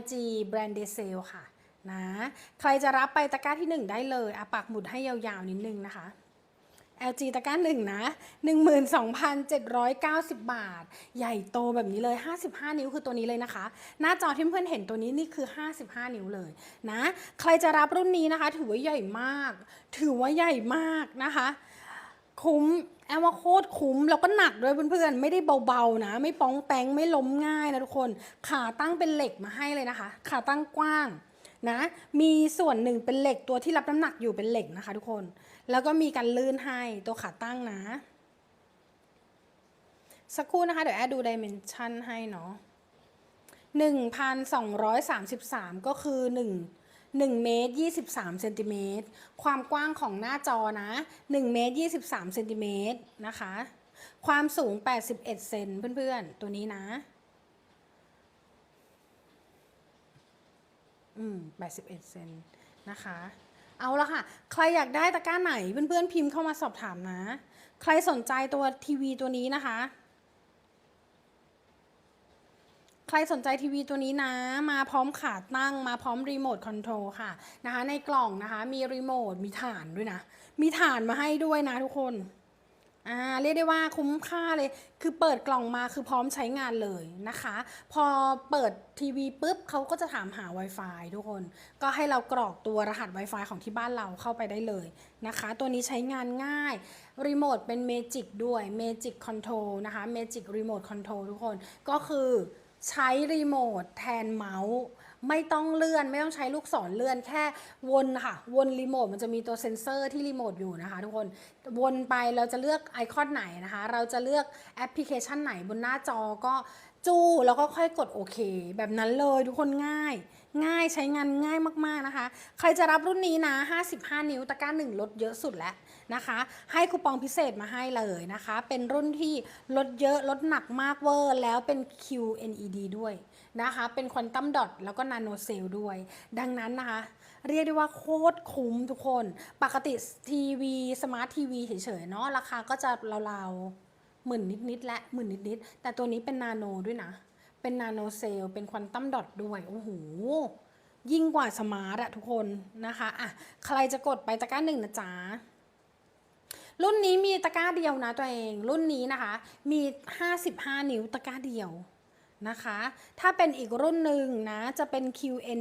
LG Brand d e s e l ค่ะนะใครจะรับไปตะกร้าที่ 1 ได้เลยอะปักหมุดให้ยาวๆนิดนึงนะคะ LG ตะกร้าหนึ่งนะ 12,790 บาท ใหญ่โตแบบนี้เลย 55 นิ้วคือตัวนี้เลยนะคะ หน้าจอที่เพื่อนเห็นตัวนี้นี่คือ 55 นิ้วเลยนะ ใครจะรับรุ่นนี้นะคะ ถือว่าใหญ่มาก ถือว่าใหญ่มากนะคะ คุ้มแอลว่าโคตรคุ้มแล้วก็หนักด้วยเพื่อนๆ ไม่ได้เบาๆนะ ไม่ป้องแป้งไม่ล้มง่ายนะทุกคน ขาตั้งเป็นเหล็กมาให้เลยนะคะ ขาตั้งกว้างนะ มีส่วนหนึ่งเป็นเหล็กตัวที่รับน้ำหนักอยู่เป็นเหล็กนะคะทุกคน แล้วก็มีการลื่นให้ตัวขาตั้งนะ สักครู่นะคะ เดี๋ยวแอดดูดิเมนชันให้เนาะ1,233ก็คือ1 1เมตร23เซนติเมตรความกว้างของหน้าจอนะ1เมตร23เซนติเมตรนะคะ ความสูง 81 เซนเพื่อนๆ ตัวนี้นะ อืม 81 เซนนะคะ เอาละค่ะ ใครอยากได้ตะกร้าไหนเพื่อนๆ พิมพ์เข้ามาสอบถามนะ ใครสนใจตัวทีวีตัวนี้นะคะ ใครสนใจทีวีตัวนี้นะ มาพร้อมขาตั้งมาพร้อมรีโมทคอนโทรลค่ะนะคะในกล่องนะคะมีรีโมทมีฐานด้วยนะ มีฐานมาให้ด้วยนะทุกคนอ่าเรียกได้ว่าคุ้มค่าเลย คือเปิดกล่องมาคือพร้อมใช้งานเลยนะคะ พอเปิดทีวีปุ๊บเขาก็จะถามหา Wi-Fi ทุกคน ก็ให้เรากรอกตัวรหัส Wi-Fi ของที่บ้านเราเข้าไปได้เลยนะคะ ตัวนี้ใช้งานง่าย รีโมทเป็น Magic ด้วย Magic Control นะคะ Magic Remote Control ทุกคน ก็คือ ใช้รีโมทแทนเมาส์ ไม่ต้องเลื่อนไม่ต้องใช้ลูกศรเลื่อนแค่วนค่ะ วนรีโมทมันจะมีตัวเซ็นเซอร์ที่รีโมทอยู่นะคะทุกคนวนไปเราจะเลือกไอคอนไหนนะคะ เราจะเลือกแอปพลิเคชันไหนบนหน้าจอก็จู้แล้วก็ค่อยกดโอเค แบบนั้นเลยทุกคนง่าย ง่ายใช้งานง่ายมากๆนะคะ ใครจะรับรุ่นนี้นะ 55 นิ้วตะกร้าหนึ่งลดเยอะสุดแล้วนะคะ ให้คูปองพิเศษมาให้เลยนะคะ เป็นรุ่นที่ลดเยอะลดหนักมากเวอร์ แล้วเป็น QNED ด้วย นะคะเป็นควอนตัมดอทแล้วก็นาโนเซลด้วย ดังนั้นนะคะ เรียกได้ว่าโคตรคุ้มทุกคน ปกติทีวีสมาร์ททีวีเฉยๆเนาะราคาก็จะราวๆหมื่นนิดๆและหมื่นนิดๆ แต่ตัวนี้เป็นนาโนด้วยนะ เป็นนาโนเซลเป็นควอนตัมดอทด้วยโอ้โหยิ่งกว่าสมาร์ทอะทุกคนนะคะอะใครจะกดไปตะกร้าหนึ่งนะจ๊ะรุ่นนี้มีตะกร้าเดียวนะตัวเอง รุ่นนี้นะคะ มี 55 นิ้วตะกร้าเดียว นะคะ ถ้าเป็นอีกรุ่นหนึ่งนะจะเป็น QN